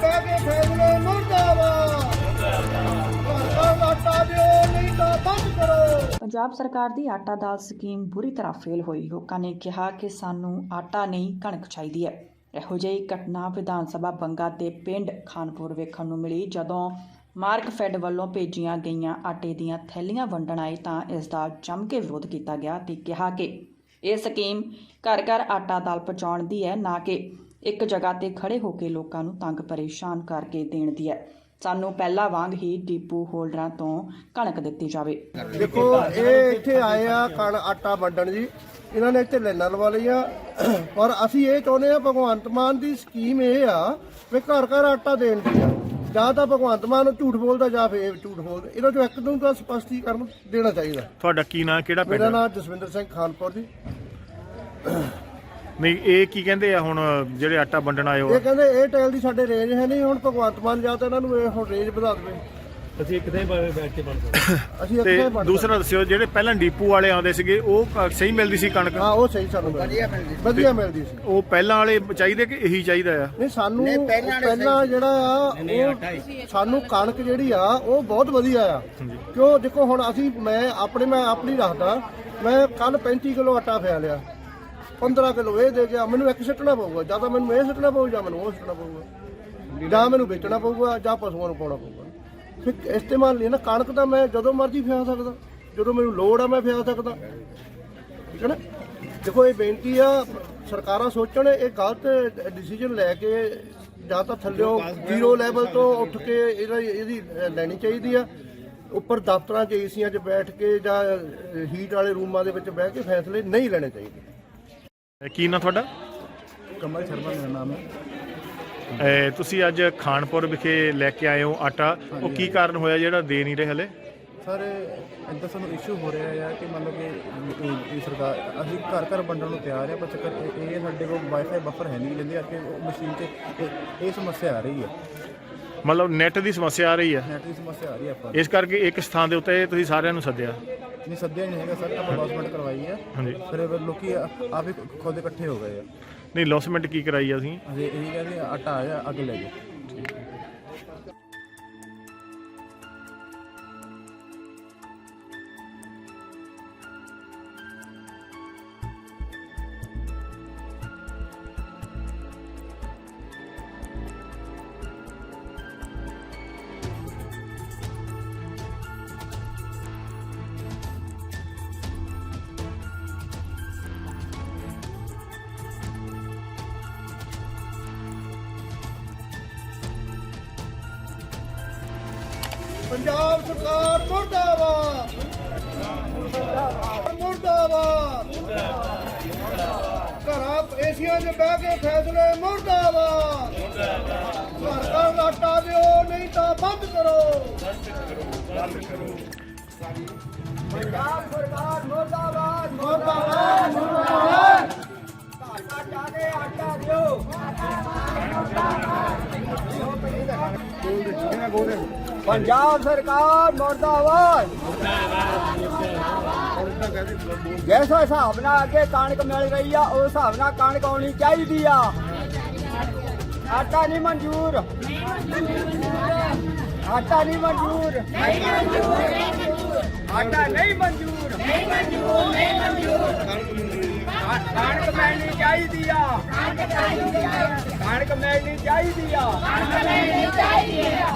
ਬਹਿ ਕੇ ਫੈਸਲੇ ਮੁਰਦਾਬਾਦ। ਘਰ ਆਟਾ ਦਿਓ ਨਹੀਂ ਤਾਂ ਬੰਦ ਕਰੋ ਪੰਜਾਬ ਸਰਕਾਰ ਦੀ ਆਟਾ ਦਾਲ ਸਕੀਮ ਬੁਰੀ ਤਰ੍ਹਾਂ ਫੇਲ ਹੋਈ। ਲੋਕਾਂ ਨੇ ਕਿਹਾ ਕਿ ਸਾਨੂੰ ਆਟਾ ਨਹੀਂ ਕਣਕ ਚਾਹੀਦੀ ਹੈ। ਇਹੋ ਜਿਹੀ ਘਟਨਾ ਵਿਧਾਨ ਸਭਾ ਬੰਗਾ ਦੇ ਪਿੰਡ ਖਾਨਪੁਰ ਵੇਖਣ ਨੂੰ ਮਿਲੀ। ਜਦੋਂ ਮਾਰਕ ਫੈਡ ਵੱਲੋਂ ਭੇਜੀਆਂ ਗਈਆਂ ਆਟੇ ਦੀਆਂ ਥੈਲੀਆਂ ਵੰਡਣ ਆਏ ਤਾਂ ਇਸ ਦਾ ਜੰਮ ਕੇ ਵਿਰੋਧ ਕੀਤਾ ਗਿਆ ਤੇ ਕਿਹਾ ਕਿ ਇਹ ਸਕੀਮ ਘਰ ਘਰ ਆਟਾ ਦਾਲ ਪਹੁੰਚਾਉਣ ਦੀ ਹੈ, ਨਾ ਕਿ ਇੱਕ ਜਗ੍ਹਾ ਤੇ ਖੜੇ ਹੋ ਕੇ ਲੋਕਾਂ ਨੂੰ ਤੰਗ ਪਰੇਸ਼ਾਨ ਕਰਕੇ ਦੇਣ ਦੀ ਹੈ। ਸਾਨੂੰ ਪਹਿਲਾਂ ਵਾਂਗ ਹੀ ਡੀਪੂ ਹੋਲਡਰਾਂ ਤੋਂ ਕਣਕ ਦਿੱਤੀ ਜਾਵੇ। ਦੇਖੋ ਇਹ ਇੱਥੇ ਆਏ ਆ ਕਣ ਆਟਾ ਵੰਡਣ ਜੀ। ਇਹਨਾਂ ਨੇ ਇੱਥੇ ਲੈਣਾ ਲਵਾ ਲਈਆਂ। ਪਰ ਅਸੀਂ ਇਹ ਚਾਹੁੰਦੇ ਆ ਭਗਵੰਤ ਮਾਨ ਦੀ ਸਕੀਮ ਇਹ ਆ ਵੀ ਘਰ ਘਰ ਆਟਾ ਦੇਣ ਦੀ ਆ। ਜਾਂ ਤਾਂ ਭਗਵੰਤ ਮਾਨ ਝੂਠ ਬੋਲਦਾ ਜਾਂ ਫਿਰ ਝੂਠ ਬੋਲਦਾ। ਇਹਨਾਂ ਚੋਂ ਇੱਕ ਨੂੰ ਤਾਂ ਸਪਸ਼ਟੀਕਰਨ ਦੇਣਾ ਚਾਹੀਦਾ। ਤੁਹਾਡਾ ਕੀ ਨਾਂ ਕਿਹੜਾ ਪਿੰਡ? ਮੇਰਾ ਨਾਮ ਜਸਵਿੰਦਰ ਸਿੰਘ ਖਾਨਪੁਰ ਜੀ। ਨਹੀਂ ਇਹ ਕੀ ਕਹਿੰਦੇ ਆ ਹੁਣ ਜਿਹੜੇ ਆਟਾ ਵੰਡਣ ਆਏ ਹੋ? ਇਹ ਕਹਿੰਦੇ ਇਹ ਟੈਲ ਦੀ ਸਾਡੇ ਰੇਂਜ ਹੈ ਨਹੀਂ ਹੁਣ ਭਗਵੰਤ ਮਾਨ ਜਾਂ ਤਾਂ ਇਹਨਾਂ ਨੂੰ ਇਹ ਹੁਣ ਰੇਂਜ ਵਧਾ ਦੇਵੇ। ਅਸੀਂ ਇੱਕ ਦਿਨ ਬੈਠ ਕੇ ਪੜ੍ਹਦੇ ਅਸੀਂ ਤੇ ਇੱਥੇ ਵੰਡ ਦੂਸਰਾ ਦੱਸਿਓ ਜਿਹੜੇ ਪਹਿਲਾਂ ਡੀਪੂ ਵਾਲੇ ਆਉਂਦੇ ਸੀਗੇ ਉਹ ਕ- ਸਹੀ ਮਿਲਦੀ ਸੀ ਕਣਕ? ਹਾਂ ਉਹ ਸਹੀ ਸਾਨੂੰ ਵਧੀਆ ਮਿਲਦੀ ਵਧੀਆ ਮਿਲਦੀ ਸੀ। ਉਹ ਪਹਿਲਾਂ ਵਾਲੇ ਚਾਹੀਦੇ ਕਿ ਇਹੀ ਚਾਹੀਦਾ ਆ? ਨਹੀਂ ਸਾਨੂੰ ਪਹਿਲਾਂ ਜਿਹੜਾ ਆ ਉਹ ਸਾਨੂੰ ਕਣਕ ਜਿਹੜੀ ਆ ਉਹ ਬਹੁਤ ਵਧੀਆ ਆ। ਕਿਉਂ? ਦੇਖੋ ਹੁਣ ਅਸੀਂ ਮੈਂ ਆਪਣੇ ਮੈਂ ਆਪਣੀ ਰੱਖਦਾ ਮੈਂ ਕੱਲ 35 ਕਿਲੋ ਆਟਾ ਪਿਆ ਲਿਆ 15 ਕਿਲੋ ਇਹ ਦੇ ਗਿਆ, ਮੈਨੂੰ ਇੱਕ ਸਿੱਟਣਾ ਪਊਗਾ, ਜਾਂ ਤਾਂ ਮੈਨੂੰ ਇਹ ਸਿੱਟਣਾ ਪਊ, ਜਾਂ ਮੈਨੂੰ ਉਹ ਸਿੱਟਣਾ ਪਊਗਾ। ਜਾਂ ਮੈਨੂੰ ਵੇਚਣਾ ਪਊਗਾ, ਜਾਂ ਪਸ਼ੂਆਂ ਨੂੰ ਪਾਉਣਾ ਪਊਗਾ। ਫਿਰ ਇਸਤੇਮਾਲ ਨਹੀਂ ਨਾ, ਕਣਕ ਤਾਂ ਮੈਂ ਜਦੋਂ ਮਰਜ਼ੀ ਫਿਆ ਸਕਦਾ, ਜਦੋਂ ਮੈਨੂੰ ਲੋੜ ਆ ਮੈਂ ਫਿਆ ਸਕਦਾ। ਠੀਕ ਹੈ ਨਾ? ਦੇਖੋ, ਇਹ ਬੇਨਤੀ ਆ, ਸਰਕਾਰਾਂ ਸੋਚਣ, ਇਹ ਗਲਤ ਡਿਸੀਜਨ ਲੈ ਕੇ ਜਾਂ ਤਾਂ ਥੱਲਿਓ ਜ਼ੀਰੋ ਲੈਵਲ ਤੋਂ ਉੱਠ ਕੇ ਇਹਦਾ ਇਹਦੀ ਲੈਣੀ ਚਾਹੀਦੀ ਆ। ਉੱਪਰ ਦਫ਼ਤਰਾਂ 'ਚ ਏਸੀਆਂ 'ਚ ਬੈਠ ਕੇ ਜਾਂ ਹੀਟ ਵਾਲੇ ਰੂਮਾਂ ਦੇ ਵਿੱਚ ਬਹਿ ਕੇ ਫੈਸਲੇ ਨਹੀਂ ਲੈਣੇ ਚਾਹੀਦੇ। ਕੀ ਨਾਂ ਤੁਹਾਡਾ? ਕਮਲ ਸ਼ਰਮਾ ਮੇਰਾ ਨਾਮ ਹੈ। ਇਹ ਤੁਸੀਂ ਅੱਜ ਖਾਨਪੁਰ ਵਿਖੇ ਲੈ ਕੇ ਆਏ ਹੋ ਆਟਾ। ਉਹ ਕੀ ਕਾਰਨ ਹੋਇਆ ਜਿਹੜਾ ਦੇ ਨਹੀਂ ਰਹੇ ਹਲੇ? ਸਰ ਇੱਦਾਂ ਸਾਨੂੰ ਇਸ਼ੂ ਹੋ ਰਿਹਾ ਹੈ ਕਿ ਮੰਨ ਲਓ ਕਿ ਇਹ- ਇਹ ਸਰਕਾਰ ਅਸੀਂ ਘਰ ਘਰ ਵੰਡਣ ਨੂੰ ਤਿਆਰ ਹੈ ਪਰ ਚੱਕਰ ਇਹ ਇਹ ਸਾਡੇ ਕੋਲ ਵਾਈਫਾਈ ਬਫਰ ਹੈ ਨਹੀਂ ਲੈਂਦੇ ਕਰਕੇ ਉਹ ਮਸ਼ੀਨ 'ਚ ਇਹ- ਇਹ ਸਮੱਸਿਆ ਆ ਰਹੀ ਹੈ ਮਤਲਬ ਨੈਟ ਦੀ ਸਮੱਸਿਆ ਆ ਰਹੀ ਆ। ਨੈਟ ਦੀ ਸਮੱਸਿਆ ਆ ਰਹੀ ਹੈ ਆਪਾਂ ਇਸ ਕਰਕੇ ਇੱਕ ਸਥਾਨ ਦੇ ਉੱਤੇ ਤੁਸੀਂ ਸਾਰਿਆਂ ਨੂੰ ਸੱਦਿਆ। ਨਹੀਂ ਸੱਦਿਆ ਨਹੀਂ ਹੈਗਾ ਸਰ ਆਪਾਂ ਲੌਸਮੈਂਟ ਕਰਵਾਈ ਹੈ। ਹਾਂਜੀ। ਫਿਰ ਲੋਕੀ ਆਪ ਹੀ ਖੁਦ ਇਕੱਠੇ ਹੋ ਗਏ ਆ। ਨਹੀਂ ਲੌਸਮੈਂਟ ਕੀ ਕਰਾਈ ਆ ਅਸੀਂ? ਅਸੀਂ ਇਹੀ ਕਹਿੰਦੇ ਆਟਾ ਆਇਆ ਅੱਗ ਲੈ ਜਾਓ। ਪੰਜਾਬ ਸਰਕਾਰ ਮੁਰਦਾਬਾਦ। ਮੁਰਦਾਬਾਦ। ਘਰਾਂ ਏਸੀਆਂ 'ਚ ਬਹਿ ਕੇ ਫੈਸਲੇ ਮੁਰਦਾਬਾਦ। ਘਰ ਘਰ ਆਟਾ ਦਿਓ ਨਹੀਂ ਤਾਂ ਬੰਦ ਕਰੋ। ਪੰਜਾਬ ਸਰਕਾਰ ਮੁਰਦਾਬਾਦ। ਮੁਰਦਾਬਾਦ। ਮੁਰਦਾਬਾਦ ਆਟਾ ਦੇ ਆਟਾ ਦਿਓ ਪੰਜਾਬ ਸਰਕਾਰ ਮੁਰਦਾਬਾਦ। ਜਿਸ ਹਿਸਾਬ ਨਾਲ ਅੱਗੇ ਕਣਕ ਮਿਲ ਰਹੀ ਆ, ਉਸ ਹਿਸਾਬ ਨਾਲ ਕਣਕ ਆਉਣੀ ਚਾਹੀਦੀ ਆ। ਆਟਾ ਨਹੀਂ ਮਨਜ਼ੂਰ। ਆਟਾ ਨਹੀਂ ਮਨਜ਼ੂਰ। ਆਟਾ ਨਹੀਂ ਮਨਜ਼ੂਰ। ਕਣਕ ਮਿਲਣੀ ਚਾਹੀਦੀ ਆ। ਕਣਕ ਮਿਲਣੀ ਚਾਹੀਦੀ ਆ।